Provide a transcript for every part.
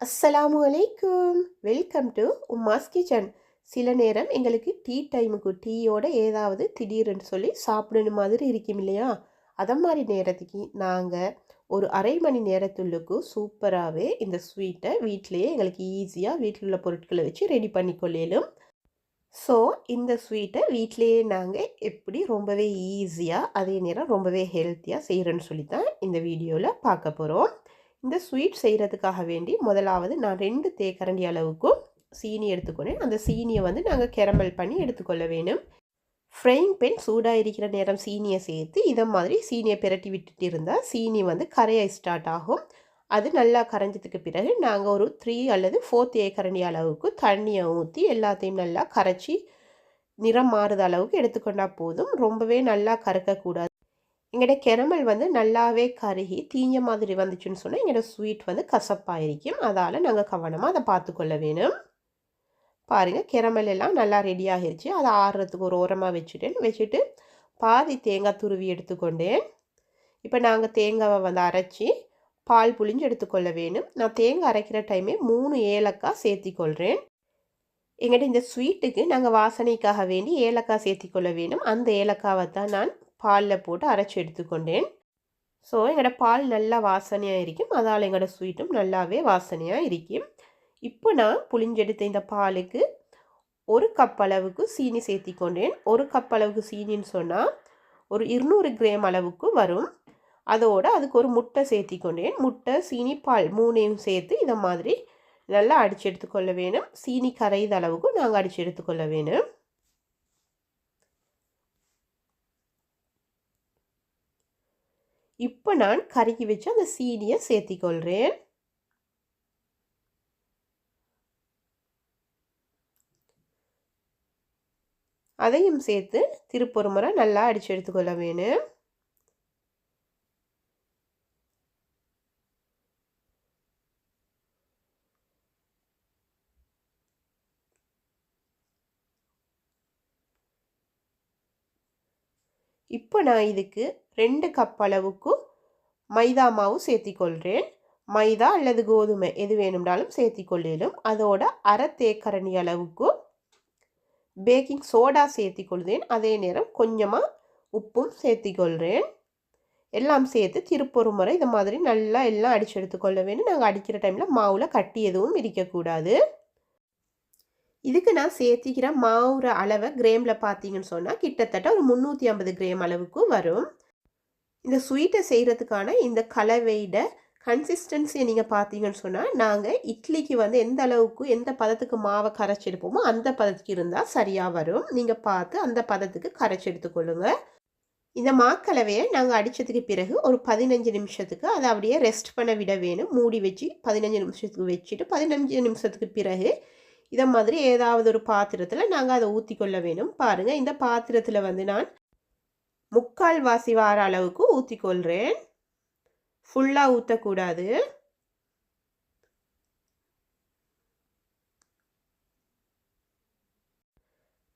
அஸ்ஸலாமு அலைக்கும். Welcome to Uma's kitchen சில நேரம் எங்களுக்கு டீ டைமுக்கு டீயோட ஏதாவது திடீர்னு சொல்லி சாப்பிடணும் மாதிரி இருக்கும் இல்லையா? அதை மாதிரி நேரத்துக்கு நாங்கள் ஒரு அரை மணி நேரத்துள்ளுக்கு சூப்பராகவே இந்த ஸ்வீட்டை வீட்டிலேயே எங்களுக்கு ஈஸியாக வீட்டில் உள்ள பொருட்களை வச்சு ரெடி பண்ணிக்கொள்ளலும். ஸோ இந்த ஸ்வீட்டை வீட்டிலையே நாங்கள் எப்படி ரொம்பவே ஈஸியாக அதே நேரம் ரொம்பவே ஹெல்த்தியாக செய்கிறேன்னு சொல்லி தான் இந்த வீடியோவில் பார்க்க போகிறோம் இந்த ஸ்வீட் செய்கிறதுக்காக வேண்டி முதலாவது நான் ரெண்டு தேக்கரண்டி அளவுக்கும் சீனி எடுத்துக்கொண்டேன். அந்த சீனியை வந்து நாங்கள் கேரமல் பண்ணி எடுத்துக்கொள்ள வேணும் ஃப்ரைங் பென் சூடாக இருக்கிற நேரம் சீனியை சேர்த்து இதை மாதிரி சீனியை பிரட்டி விட்டுட்டு இருந்தால் சீனி வந்து கரைய ஸ்டார்ட் ஆகும். அது நல்லா கரைஞ்சதுக்கு பிறகு நாங்கள் ஒரு த்ரீ அல்லது ஃபோர்த் ஏக்கரண்டி அளவுக்கு தண்ணியை ஊற்றி எல்லாத்தையும் நல்லா கரைச்சி நிறம் மாறுத அளவுக்கு எடுத்துக்கொண்டால் போதும். ரொம்பவே நல்லா கறக்கக்கூடாது எங்களோட கெரமல் வந்து நல்லாவே கருகி தீஞ்ச மாதிரி வந்துச்சுன்னு சொன்னால் எங்களோட ஸ்வீட் வந்து கசப்பாயிருக்கும். அதால் நாங்கள் கவனமாக அதை பார்த்துக்கொள்ள வேணும். பாருங்கள் கெரமல் எல்லாம் நல்லா ரெடி ஆகிருச்சு அதை ஆறுறதுக்கு ஒரு ஓரமாக வச்சுட்டேன். வச்சுட்டு பாதி தேங்காய் துருவி எடுத்துக்கொண்டேன். இப்போ நாங்கள் தேங்காவை வந்து அரைச்சி பால் புளிஞ்சு எடுத்துக்கொள்ள வேணும். நான் தேங்காய் அரைக்கிற டைமே மூணு ஏலக்காய் சேர்த்திக்கொள்கிறேன் எங்கிட்ட இந்த ஸ்வீட்டுக்கு நாங்கள் வாசனைக்காக வேண்டி ஏலக்காய் சேர்த்திக்கொள்ள வேணும். அந்த ஏலக்காவை தான் நான் பாலில் போட்டு அரைச்சி எடுத்துக்கொண்டேன். ஸோ எங்களோட பால் நல்லா வாசனையாக இருக்கும். அதால் எங்களோட ஸ்வீட்டும் நல்லாவே வாசனையாக இருக்கும். இப்போ நான் புளிஞ்செடுத்த இந்த பாலுக்கு ஒரு கப் அளவுக்கு சீனி சேர்த்தி கொண்டேன் ஒரு கப் அளவுக்கு சீனின்னு சொன்னால் ஒரு இருநூறு கிராம் அளவுக்கு வரும். அதோடு அதுக்கு ஒரு முட்டை சேர்த்தி கொண்டேன் முட்டை சீனி பால் மூணையும் சேர்த்து இதை மாதிரி நல்லா அடித்து எடுத்துக்கொள்ள வேணும். சீனி கரைந்த அளவுக்கு நாங்கள் அடித்து எடுத்துக்கொள்ள வேணும். இப்போ நான் கருகி வச்சு அந்த சீனியை சேர்த்திக்கொள்கிறேன் அதையும் சேர்த்து திருப்பொரு முறை நல்லா அடித்து எடுத்துக்கொள்ள வேணும். இப்போ நான் இதுக்கு ரெண்டு கப் அளவுக்கு மைதா மாவு சேர்த்திக்கொள்கிறேன். மைதா அல்லது கோதுமை எது வேணும்னாலும் சேர்த்திக்கொள்ளிடும் அதோட அரை தேக்கரணி அளவுக்கு பேக்கிங் சோடா சேர்த்திக்கொள்கிறேன். அதே நேரம் கொஞ்சமாக உப்பும் சேர்த்திக்கொள்கிறேன். எல்லாம் சேர்த்து திருப்பொரு முறை இது மாதிரி நல்லா எல்லாம் அடித்து எடுத்துக்கொள்ள வேணும். நாங்கள் அடிக்கிற டைமில் மாவில் கட்டி எதுவும் இருக்கக்கூடாது இதுக்கு நான் சேர்த்திக்கிற மாவுற அளவை கிரேமில் பார்த்தீங்கன்னு சொன்னால் கிட்டத்தட்ட ஒரு முந்நூற்றி ஐம்பது கிரேம் அளவுக்கு வரும். இந்த ஸ்வீட்டை செய்கிறதுக்கான இந்த கலவையிட கன்சிஸ்டன்சியை நீங்கள் பார்த்தீங்கன்னு சொன்னால் நாங்கள் இட்லிக்கு வந்து எந்த அளவுக்கு எந்த பதத்துக்கு மாவை கரைச்சி எடுப்போமோ அந்த பதத்துக்கு இருந்தால் சரியாக வரும். நீங்கள் பார்த்து அந்த பதத்துக்கு கரைச்சி எடுத்துக்கொள்ளுங்க. இந்த மாக்கலவையை நாங்கள் அடித்ததுக்கு பிறகு ஒரு பதினஞ்சு நிமிஷத்துக்கு அதை அப்படியே ரெஸ்ட் பண்ண விட வேணும். மூடி வச்சு பதினஞ்சு நிமிஷத்துக்கு வச்சுட்டு பதினஞ்சு நிமிஷத்துக்கு பிறகு இதை மாதிரி ஏதாவது ஒரு பாத்திரத்தில் நாங்கள் அதை ஊற்றி கொள்ள வேணும். பாருங்கள் இந்த பாத்திரத்தில் வந்து நான் முக்கால் வாசி வார அளவுக்கு ஊற்றிக்கொள்கிறேன் ஃபுல்லாக ஊற்றக்கூடாது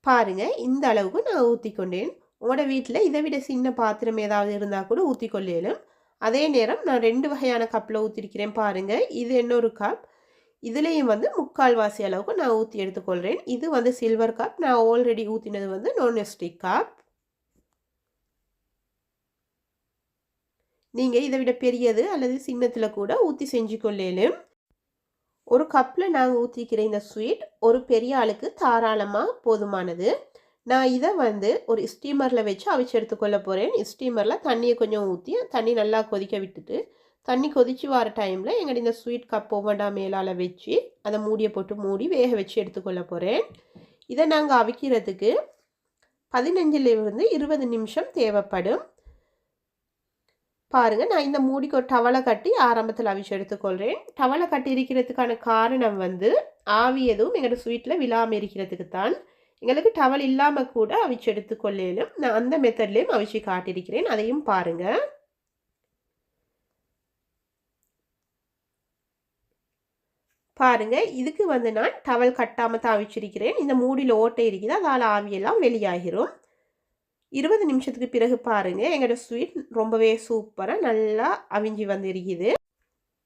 பாருங்க இந்த அளவுக்கு நான் ஊற்றிக்கொண்டேன் உங்களோட வீட்டில் இதை விட சின்ன பாத்திரம் ஏதாவது இருந்தால் கூட ஊற்றிக்கொள்ளலும் அதே நேரம் நான் ரெண்டு வகையான கப்பில் ஊற்றிருக்கிறேன் பாருங்கள் இது இன்னொரு கப் இதுலேயும் வந்து முக்கால் வாசி அளவுக்கு நான் ஊற்றி எடுத்துக்கொள்கிறேன் இது வந்து சில்வர் கப் நான் ஆல்ரெடி ஊற்றினது வந்து நான்ஸ்டிக் கப் நீங்கள் இதை விட பெரியது அல்லது சின்னத்தில் கூட ஊற்றி செஞ்சு கொள்ளேலும் ஒரு கப்பில் நாங்கள் ஊற்றிக்கிற இந்த ஸ்வீட் ஒரு பெரிய ஆளுக்கு தாராளமாக போதுமானது. நான் இதை வந்து ஒரு ஸ்டீமரில் வச்சு அவிச்சு எடுத்துக்கொள்ள போகிறேன் ஸ்டீமரில் தண்ணியை கொஞ்சம் ஊற்றி தண்ணி நல்லா கொதிக்க விட்டுட்டு தண்ணி கொதிச்சு வர டைமில் எங்கள்கிட்ட இந்த ஸ்வீட் கப் ஒவ்வொண்டா மேலால் வச்சு அதை மூடியை போட்டு மூடி வேக வச்சு எடுத்துக்கொள்ள போகிறேன் இதை நாங்கள் அவிக்கிறதுக்கு பதினஞ்சிலிருந்து இருபது நிமிஷம் தேவைப்படும். பாருங்கள் நான் இந்த மூடிக்கு ஒரு டவலை கட்டி ஆரம்பத்தில் அவிச்சு எடுத்துக்கொள்கிறேன் டவலை கட்டி இருக்கிறதுக்கான காரணம் வந்து ஆவி எதுவும் எங்களோட ஸ்வீட்டில் விழாமல் இருக்கிறதுக்கு தான். எங்களுக்கு டவல் இல்லாமல் கூட அவிச்சு எடுத்துக்கொள்ளலும் நான் அந்த மெத்தட்லேயும் அவிச்சு காட்டியிருக்கிறேன். அதையும் பாருங்கள் பாருங்கள் இதுக்கு வந்து நான் டவல் கட்டாமல் தான் அவிச்சிருக்கிறேன். இந்த மூடியில் ஓட்டை இருக்குது அதால் ஆவியெல்லாம் வெளியாகிரும். இருபது நிமிஷத்துக்கு பிறகு பாருங்கள் எங்களோட ஸ்வீட் ரொம்பவே சூப்பராக நல்லா அவிஞ்சி வந்திருக்குது.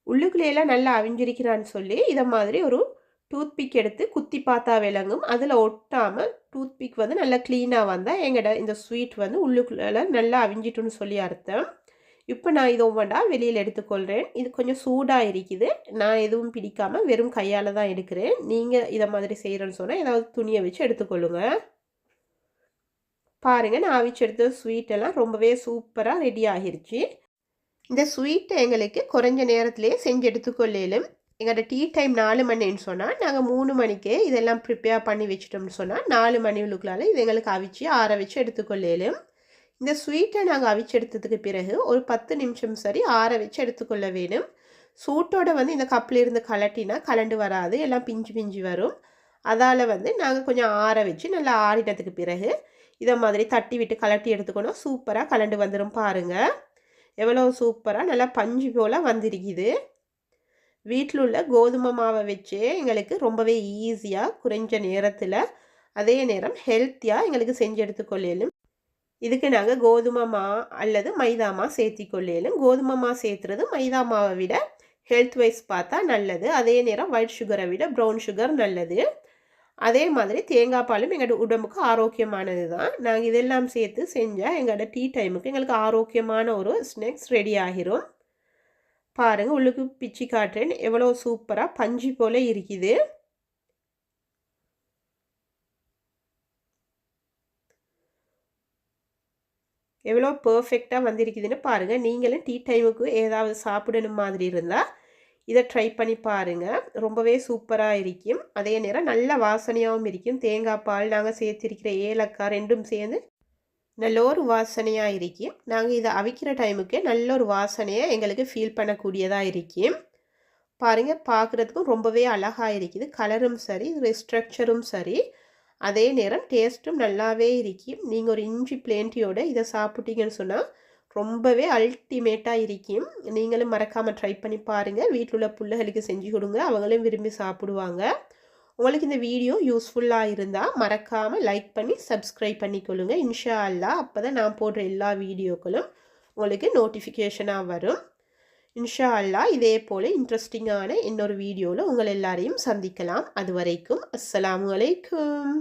உள்ளுக்குள்ளேயெல்லாம் நல்லா அவிஞ்சிருக்கிறான்னு சொல்லி இதை மாதிரி ஒரு டூத்பிக் எடுத்து குத்தி பார்த்தா விளங்கும். அதில் ஒட்டாமல் டூத்பிக் வந்து நல்லா க்ளீனாக வந்தால் எங்களோட இந்த ஸ்வீட் வந்து உள்ளுக்குள்ள நல்லா அவிஞ்சிட்டுன்னு சொல்லி அர்த்தம். இப்போ நான் இது ஒவ்வொன்றா வெளியில் எடுத்துக்கொள்கிறேன் இது கொஞ்சம் சூடாக இருக்குது. நான் எதுவும் பிடிக்காமல் வெறும் கையால் தான் எடுக்கிறேன். நீங்கள் இதை மாதிரி செய்கிறேன்னு சொன்னால் ஏதாவது துணியை வச்சு எடுத்துக்கொள்ளுங்கள் பாருங்கள் நான் அவிச்செடுத்த ஸ்வீட்டெல்லாம் ரொம்பவே சூப்பராக ரெடி ஆகிருச்சு. இந்த ஸ்வீட்டை எங்களுக்கு குறைஞ்ச நேரத்திலேயே செஞ்சு எடுத்துக்கொள்ளலும். எங்களோட டீ டைம் நாலு மணின்னு சொன்னால் நாங்கள் மூணு மணிக்கே இதெல்லாம் ப்ரிப்பேர் பண்ணி வச்சிட்டோம்னு சொன்னால் நாலு மணி உள்ளுக்குள்ளால இது எங்களுக்கு அவிச்சு ஆற வச்சு எடுத்துக்கொள்ளேலும். இந்த ஸ்வீட்டை நாங்கள் அவிச்சு எடுத்ததுக்கு பிறகு ஒரு பத்து நிமிஷம் சரி ஆற வச்சு எடுத்துக்கொள்ள வேணும். சூட்டோட வந்து இந்த கப்பில் இருந்து கலட்டினா கலண்டு வராது எல்லாம் பிஞ்சு பிஞ்சு வரும். அதால் வந்து நாங்கள் கொஞ்சம் ஆற வச்சு நல்லா ஆறினதுக்கு பிறகு இதை மாதிரி தட்டி விட்டு கலட்டி எடுத்துக்கணும். சூப்பராக கலண்டு வந்துடும் பாருங்கள் எவ்வளோ சூப்பராக நல்லா பஞ்சு போல் வந்திருக்குது. வீட்டில் உள்ள கோதுமை மாவை வச்சே எங்களுக்கு ரொம்பவே ஈஸியாக குறைஞ்ச நேரத்தில் அதே நேரம் ஹெல்த்தியாக எங்களுக்கு செஞ்சு எடுத்துக்கொள்ளலும். இதுக்கு நாங்கள் கோதுமை மா அல்லது மைதா மா சேர்த்திக்கொள்ளலும். கோதுமை மா சேர்த்துறது மைதா மாவை விட ஹெல்த் வைஸ் பார்த்தா நல்லது. அதே நேரம் ஒயிட் சுகரை விட ப்ரௌன் சுகர் நல்லது. அதே மாதிரி தேங்காய் பாலும் எங்களோட உடம்புக்கு ஆரோக்கியமானது தான் நாங்கள் இதெல்லாம் சேர்த்து செஞ்சால் எங்களோட டீ டைமுக்கு எங்களுக்கு ஆரோக்கியமான ஒரு ஸ்நாக்ஸ் ரெடி ஆகிரும். பாருங்கள் உள்ளுக்கு பிச்சு காட்டுறேன். எவ்வளோ சூப்பராக பஞ்சு போல் இருக்குது. எவ்வளோ பர்ஃபெக்டாக வந்திருக்குதுன்னு பாருங்கள் நீங்களும் டீ டைமுக்கு ஏதாவது சாப்பிடணும் மாதிரி இருந்தால் இதை ட்ரை பண்ணி பாருங்கள் ரொம்பவே சூப்பராக இருக்கும். அதே நேரம் நல்ல வாசனையாகவும் இருக்கும். தேங்காய் பால் நாங்கள் சேர்த்திருக்கிற ஏலக்காய் ரெண்டும் சேர்ந்து நல்ல ஒரு வாசனையாக இருக்கும். நாங்கள் இதை அவிக்கிற டைமுக்கு நல்ல ஒரு வாசனையை எங்களுக்கு ஃபீல் பண்ணக்கூடியதாக இருக்கும். பாருங்கள் பார்க்குறதுக்கும் ரொம்பவே அழகாக இருக்குது. கலரும் சரி ஸ்ட்ரக்சரும் சரி. அதே நேரம் டேஸ்ட்டும் நல்லாவே இருக்கும். நீங்கள் ஒரு இஞ்சி பிளேண்டியோடு இதை சாப்பிட்டீங்கன்னு சொன்னால் ரொம்பவே அல்டிமேட்டாக இருக்கும் நீங்களும் மறக்காமல் ட்ரை பண்ணி பாருங்கள் வீட்டில் உள்ள பிள்ளைகளுக்கு செஞ்சு கொடுங்க. அவங்களும் விரும்பி சாப்பிடுவாங்க. உங்களுக்கு இந்த வீடியோ யூஸ்ஃபுல்லாக இருந்தால் மறக்காமல் லைக் பண்ணி சப்ஸ்கிரைப் பண்ணிக்கொள்ளுங்க இன்ஷா அல்லா அப்போ தான் நான் போடுற எல்லா வீடியோக்களும் உங்களுக்கு நோட்டிஃபிகேஷனாக வரும். இன்ஷா அல்லா இதே போல் இன்ட்ரெஸ்டிங்கான இன்னொரு வீடியோவில் உங்கள் எல்லாரையும் சந்திக்கலாம். அது வரைக்கும் அஸ்லாம் வலைக்கும்